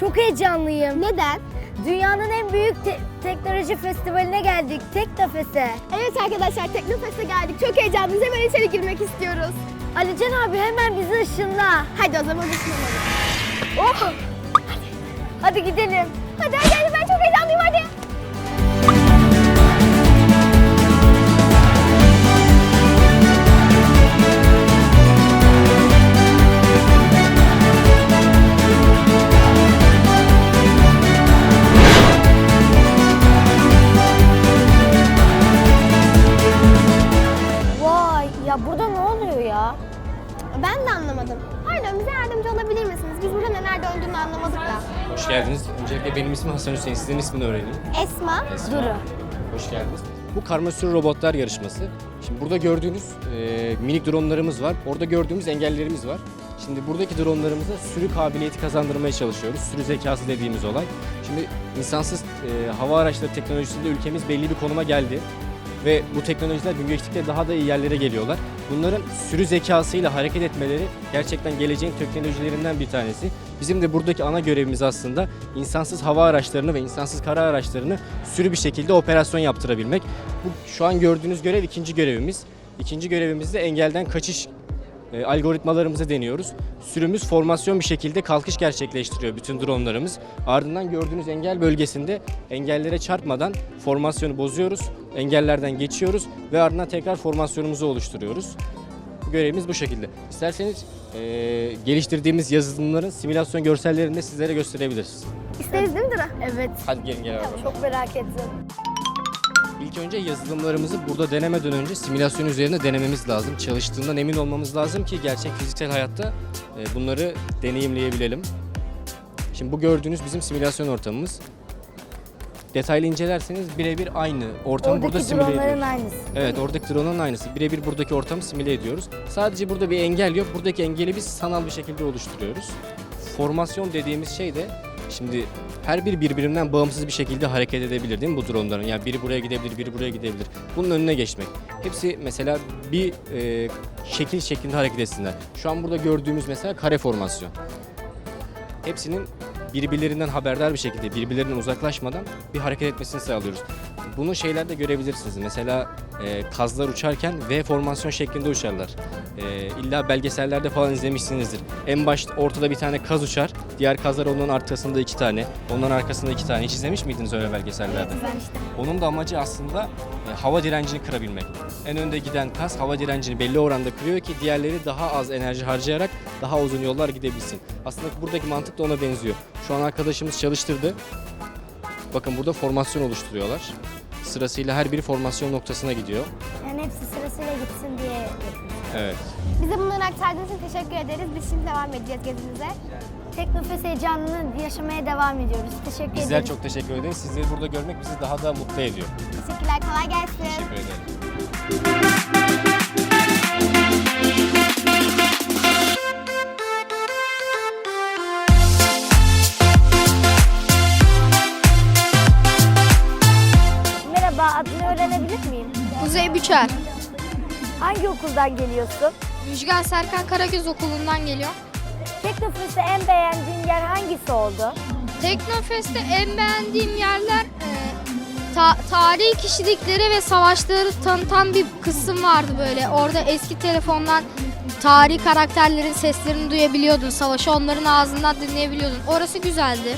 Çok heyecanlıyım. Neden? Dünyanın en büyük te- teknoloji festivaline geldik. Teknofest'e. Evet arkadaşlar Teknofest'e geldik. Çok heyecanlıyız. Hemen içeri girmek istiyoruz. Alican abi hemen bizi ışınla. Hadi o zaman ışınlanalım. Oh! Hadi gidelim. Hadi hadi hadi ben çok heyecanlıyım hadi. İsmim Hasan Hüseyin. Sizin ismini öğreneyim. Esma. Esma. Duru. Hoş geldiniz. Bu karma sürü robotlar yarışması. Şimdi burada gördüğünüz e, minik dronlarımız var. Orada gördüğümüz engellerimiz var. Şimdi buradaki dronlarımıza sürü kabiliyeti kazandırmaya çalışıyoruz. Sürü zekası dediğimiz olay. Şimdi insansız e, hava araçları teknolojisinde ülkemiz belli bir konuma geldi. Ve bu teknolojiler gün geçtikçe daha da iyi yerlere geliyorlar. Bunların sürü zekasıyla hareket etmeleri gerçekten geleceğin teknolojilerinden bir tanesi. Bizim de buradaki ana görevimiz aslında insansız hava araçlarını ve insansız kara araçlarını sürü bir şekilde operasyon yaptırabilmek. Bu şu an gördüğünüz görev ikinci görevimiz. İkinci görevimizde engelden kaçış e, algoritmalarımızı deniyoruz. Sürümüz formasyon bir şekilde kalkış gerçekleştiriyor bütün dronlarımız. Ardından gördüğünüz engel bölgesinde engellere çarpmadan formasyonu bozuyoruz. Engellerden geçiyoruz ve ardından tekrar formasyonumuzu oluşturuyoruz. Görevimiz bu şekilde. İsterseniz e, geliştirdiğimiz yazılımların simülasyon görsellerini de sizlere gösterebiliriz. İsteriz değil mi Dura? Evet. Hadi gelin gel. Çok merak ettim. İlk önce yazılımlarımızı burada denemeden önce simülasyon üzerine denememiz lazım. Çalıştığından emin olmamız lazım ki gerçek fiziksel hayatta e, bunları deneyimleyebilelim. Şimdi bu gördüğünüz bizim simülasyon ortamımız. Detaylı incelerseniz birebir aynı ortamı burada Oradaki simüle dronların ediyoruz. aynısı. Evet oradaki drone'un aynısı. Birebir buradaki ortamı simüle ediyoruz. Sadece burada bir engel yok. Buradaki engeli biz sanal bir şekilde oluşturuyoruz. Formasyon dediğimiz şey de şimdi her biri birbirinden bağımsız bir şekilde hareket edebilir değil mi bu dronların? Yani biri buraya gidebilir, biri buraya gidebilir. Bunun önüne geçmek. Hepsi mesela bir e, şekil şeklinde hareket etsinler. Şu an burada gördüğümüz mesela kare formasyon. Hepsinin birbirlerinden haberdar bir şekilde, birbirlerinden uzaklaşmadan bir hareket etmesini sağlıyoruz. Bunu şeylerde görebilirsiniz. Mesela e, kazlar uçarken V formasyon şeklinde uçarlar. E, illa belgesellerde falan izlemişsinizdir. En baş ortada bir tane kaz uçar. Diğer kazlar onun arkasında iki tane. Onların arkasında iki tane. Hiç izlemiş miydiniz öyle belgesellerde? İşte. Onun da amacı aslında e, hava direncini kırabilmek. En önde giden kas hava direncini belli oranda kırıyor ki diğerleri daha az enerji harcayarak daha uzun yollar gidebilsin. Aslında buradaki mantık da ona benziyor. Şu an arkadaşımız çalıştırdı. Bakın burada formasyon oluşturuyorlar. Sırasıyla her biri formasyon noktasına gidiyor. Yani hepsi sırasıyla gitsin. Evet. Bize bunları aktardığınız için teşekkür ederiz. Biz şimdi devam edeceğiz gezimize. Teknofest heyecanını yaşamaya devam ediyoruz. Teşekkür Bizler ederim. çok teşekkür ederiz. Sizleri burada görmek bizi daha da mutlu ediyor. Teşekkürler. Kolay gelsin. Teşekkür ederim. Merhaba, adını öğrenebilir miyim? Kuzey Büçer. Hangi okuldan geliyorsun? Müjgan Serkan Karagöz Okulu'ndan geliyor. Teknofest'te en beğendiğin yer hangisi oldu? Teknofest'te en beğendiğim yerler e, ta- tarihi kişilikleri ve savaşları tanıtan bir kısım vardı böyle. Orada eski telefondan tarihi karakterlerin seslerini duyabiliyordun. Savaşı onların ağzından dinleyebiliyordun. Orası güzeldi.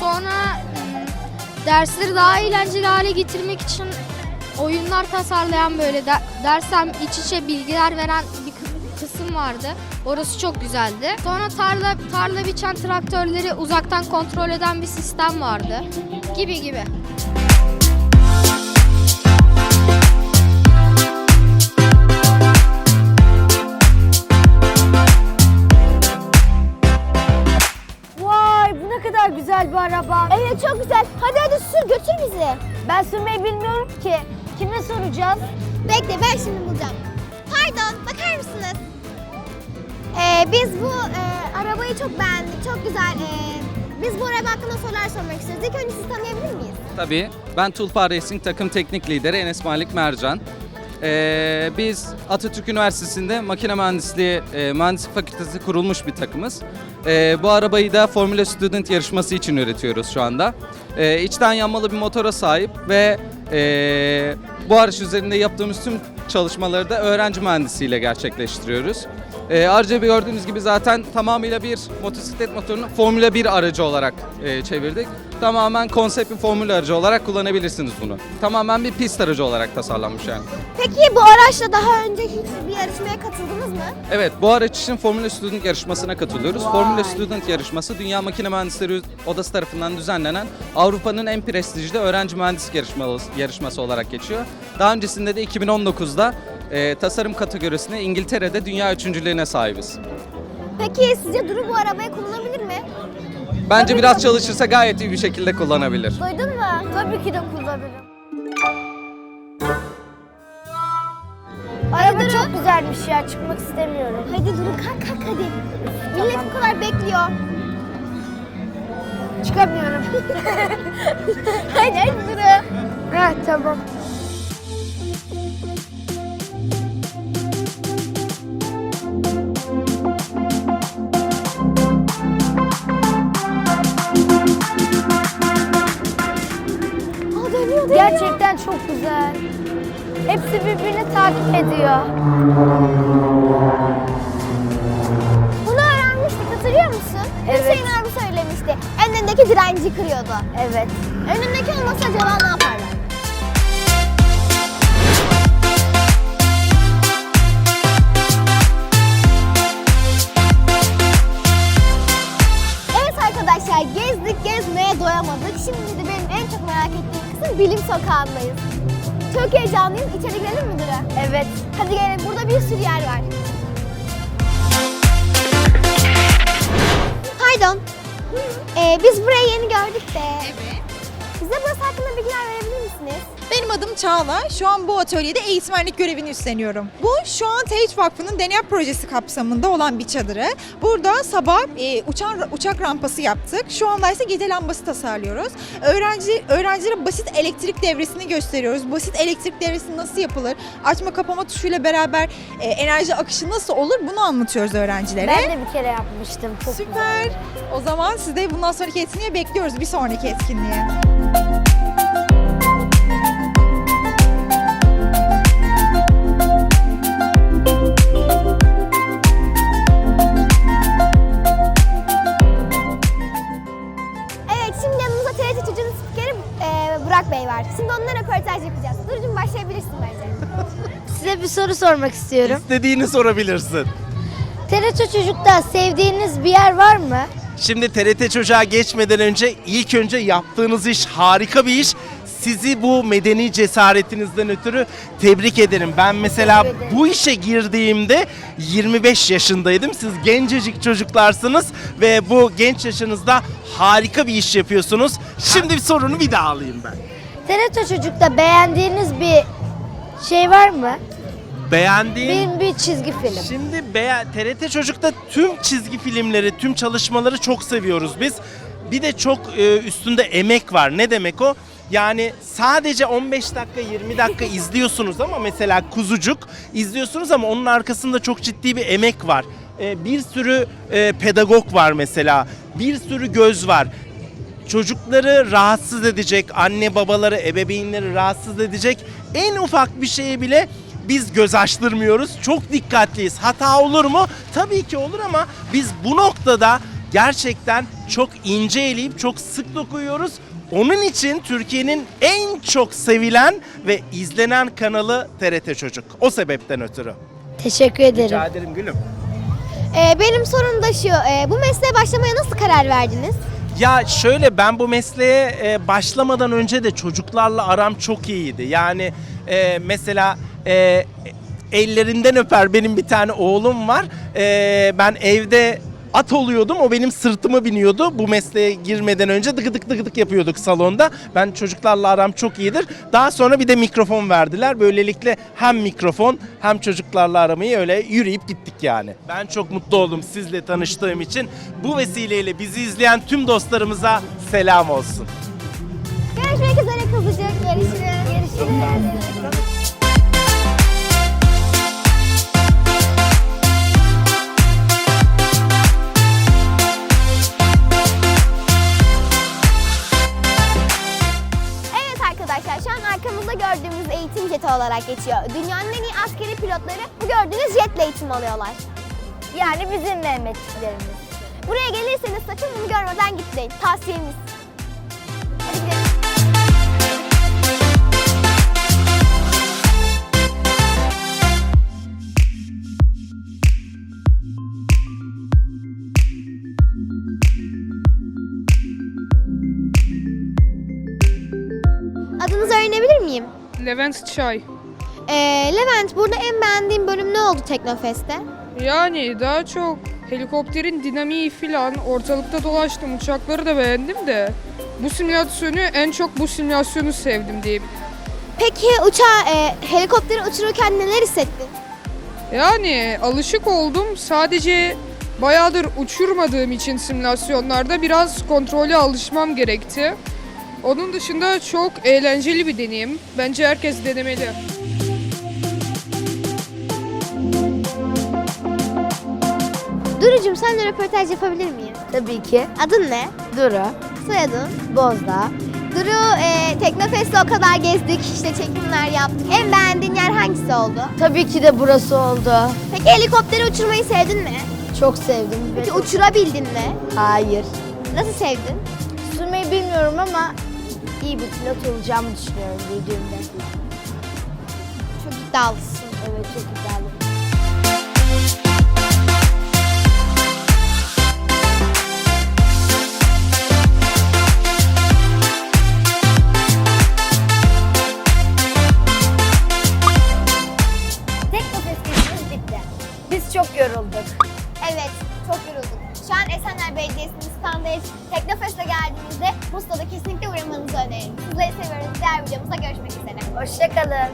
Sonra e, dersleri daha eğlenceli hale getirmek için oyunlar tasarlayan böyle de- dersen iç içe bilgiler veren bir kı- kısım vardı. Orası çok güzeldi. Sonra tarla tarla biçen traktörleri uzaktan kontrol eden bir sistem vardı. Gibi gibi. Çok güzel. Ee, biz bu araba hakkında sorular sormak istiyoruz. İlk önce sizi tanıyabilir miyiz? Tabii. Ben Tulpa Racing takım teknik lideri Enes Malik Mercan. Ee, biz Atatürk Üniversitesi'nde makine mühendisliği, e, mühendislik fakültesi kurulmuş bir takımız. Ee, bu arabayı da Formula Student yarışması için üretiyoruz şu anda. Ee, içten yanmalı bir motora sahip ve e, bu araç üzerinde yaptığımız tüm çalışmaları da öğrenci mühendisiyle gerçekleştiriyoruz. Ee, ayrıca bir gördüğünüz gibi zaten tamamıyla bir motosiklet motorunu Formula 1 aracı olarak e, çevirdik. Tamamen konsept bir Formula aracı olarak kullanabilirsiniz bunu. Tamamen bir pist aracı olarak tasarlanmış yani. Peki bu araçla daha önce hiç bir yarışmaya katıldınız mı? Evet, bu araç için Formula Student yarışmasına katılıyoruz. Formula Student yarışması Dünya Makine Mühendisleri Odası tarafından düzenlenen Avrupa'nın en prestijli öğrenci yarışması, yarışması olarak geçiyor. Daha öncesinde de 2019'da e, tasarım kategorisinde İngiltere'de dünya üçüncülüğüne sahibiz. Peki sizce Duru bu arabayı kullanabilir mi? Bence biraz çalışırsa gayet iyi bir şekilde kullanabilir. Duydun mu? Tabii ki de kullanırım. Araba çok güzelmiş ya çıkmak istemiyorum. Hadi Duru kalk kalk hadi. Millet bu kadar bekliyor. Çıkamıyorum. hadi Duru. ha tamam. Dönüyor dönüyor. Gerçekten çok güzel. Hepsi birbirini takip ediyor. Bunu öğrenmiştik hatırlıyor musun? Evet. Hüseyin abi söylemişti. Önündeki direnci kırıyordu. Evet. Önündeki olmasa acaba ne yaparlar? Doyamadık. Şimdi de benim en çok merak ettiğim kısım bilim sokağındayız. Çok heyecanlıyım. İçeri girelim mi Dura? Evet. Hadi gelin burada bir sürü yer var. Pardon. Ee, biz burayı yeni gördük de. Evet. Bize burası hakkında bilgiler verebilir misiniz? Benim adım Çağla. Şu an bu atölyede eğitmenlik görevini üstleniyorum. Bu şu an TH Vakfı'nın deney projesi kapsamında olan bir çadırı. Burada sabah e, uçan uçak rampası yaptık. Şu anda ise gece lambası tasarlıyoruz. Öğrenci öğrencilere basit elektrik devresini gösteriyoruz. Basit elektrik devresi nasıl yapılır? Açma kapama tuşuyla beraber e, enerji akışı nasıl olur? Bunu anlatıyoruz öğrencilere. Ben de bir kere yapmıştım. Çok Süper. güzeldi. O zaman siz de bundan sonraki etkinliğe bekliyoruz. Bir sonraki etkinliğe. E, Burak Bey var. Şimdi onunla röportaj yapacağız. Durucum başlayabilirsin bence. Size bir soru sormak istiyorum. İstediğini sorabilirsin. TRT Çocuk'ta sevdiğiniz bir yer var mı? Şimdi TRT Çocuğa geçmeden önce ilk önce yaptığınız iş harika bir iş. Sizi bu medeni cesaretinizden ötürü tebrik ederim. Ben mesela ederim. bu işe girdiğimde 25 yaşındaydım. Siz gencecik çocuklarsınız ve bu genç yaşınızda harika bir iş yapıyorsunuz. Şimdi bir sorunu bir daha alayım ben. TRT Çocuk'ta beğendiğiniz bir şey var mı? Beğendiğin Bir, bir çizgi film. Şimdi beğen- TRT Çocuk'ta tüm çizgi filmleri, tüm çalışmaları çok seviyoruz biz. Bir de çok e, üstünde emek var. Ne demek o? Yani sadece 15 dakika 20 dakika izliyorsunuz ama mesela Kuzucuk izliyorsunuz ama onun arkasında çok ciddi bir emek var. E, bir sürü e, pedagog var mesela. Bir sürü göz var çocukları rahatsız edecek, anne babaları, ebeveynleri rahatsız edecek en ufak bir şeye bile biz göz açtırmıyoruz. Çok dikkatliyiz. Hata olur mu? Tabii ki olur ama biz bu noktada gerçekten çok ince eleyip çok sık dokuyoruz. Onun için Türkiye'nin en çok sevilen ve izlenen kanalı TRT Çocuk. O sebepten ötürü. Teşekkür ederim. Rica ederim gülüm. E, benim sorum da şu. e, bu mesleğe başlamaya nasıl karar verdiniz? Ya şöyle ben bu mesleğe e, başlamadan önce de çocuklarla aram çok iyiydi. Yani e, mesela e, ellerinden öper benim bir tane oğlum var. E, ben evde at oluyordum o benim sırtıma biniyordu. Bu mesleğe girmeden önce dıgıdık dıgıdık yapıyorduk salonda. Ben çocuklarla aram çok iyidir. Daha sonra bir de mikrofon verdiler. Böylelikle hem mikrofon hem çocuklarla aramayı öyle yürüyüp gittik yani. Ben çok mutlu oldum sizle tanıştığım için. Bu vesileyle bizi izleyen tüm dostlarımıza selam olsun. Görüşmek üzere kızıcık. Görüşürüz. Görüşürüz. Geçiyor. Dünyanın en iyi askeri pilotları bu gördüğünüz jetle eğitim alıyorlar. Yani bizim Mehmetçiklerimiz. Buraya gelirseniz sakın bunu görmeden gitmeyin. Tavsiyemiz. Hadi. Adınızı öğrenebilir miyim? Levent Çay. Ee, Levent, burada en beğendiğin bölüm ne oldu Teknofest'te? Yani daha çok helikopterin dinamiği filan ortalıkta dolaştım. Uçakları da beğendim de bu simülasyonu en çok bu simülasyonu sevdim diyeyim. Peki uçağı, e, helikopteri uçururken neler hissettin? Yani alışık oldum. Sadece bayağıdır uçurmadığım için simülasyonlarda biraz kontrole alışmam gerekti. Onun dışında çok eğlenceli bir deneyim. Bence herkes denemeli. Senle röportaj yapabilir miyim? Tabii ki. Adın ne? Duru, Soyadın? Bozda. Duru, e, Teknofest'te o kadar gezdik, işte çekimler yaptık. En beğendiğin yer hangisi oldu? Tabii ki de burası oldu. Peki helikopteri uçurmayı sevdin mi? Çok sevdim. Peki uçurabildin mi? Hayır. Nasıl sevdin? Sürmeyi bilmiyorum ama iyi bir pilot olacağımı düşünüyorum büyüdüğümde. Çok iddialısın. Evet çok güzel. Çok yorulduk. Evet, çok yorulduk. Şu an Esenler Belediyesi'nin standındayız. Teknofest'e geldiğinizde Musta'da kesinlikle uğramanızı öneririm. Sizleri seviyoruz. Diğer videomuzda görüşmek üzere. Hoşçakalın.